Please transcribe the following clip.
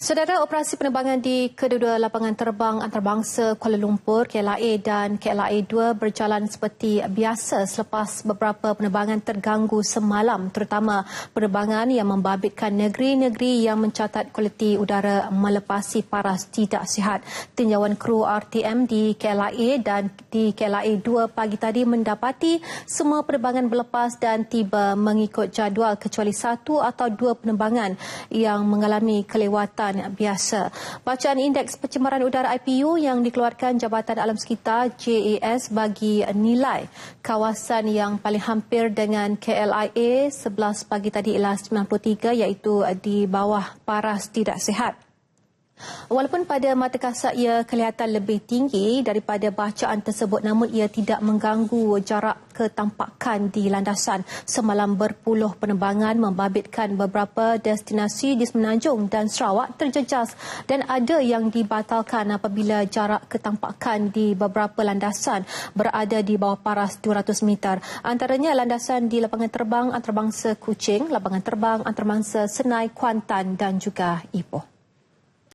Saudara operasi penerbangan di kedua-dua lapangan terbang antarabangsa Kuala Lumpur, KLIA dan KLIA 2 berjalan seperti biasa selepas beberapa penerbangan terganggu semalam terutama penerbangan yang membabitkan negeri-negeri yang mencatat kualiti udara melepasi paras tidak sihat. Tinjauan kru RTM di KLIA dan di KLIA 2 pagi tadi mendapati semua penerbangan berlepas dan tiba mengikut jadual kecuali satu atau dua penerbangan yang mengalami kelewatan keadaan biasa. Bacaan indeks pencemaran udara IPU yang dikeluarkan Jabatan Alam Sekitar JAS bagi nilai kawasan yang paling hampir dengan KLIA 11 pagi tadi ialah 93 iaitu di bawah paras tidak sihat. Walaupun pada mata kasar ia kelihatan lebih tinggi daripada bacaan tersebut namun ia tidak mengganggu jarak ketampakan di landasan. Semalam berpuluh penerbangan membabitkan beberapa destinasi di Semenanjung dan Sarawak terjejas dan ada yang dibatalkan apabila jarak ketampakan di beberapa landasan berada di bawah paras 200 meter. Antaranya landasan di lapangan terbang antarabangsa Kuching, lapangan terbang antarabangsa Senai, Kuantan dan juga Ipoh.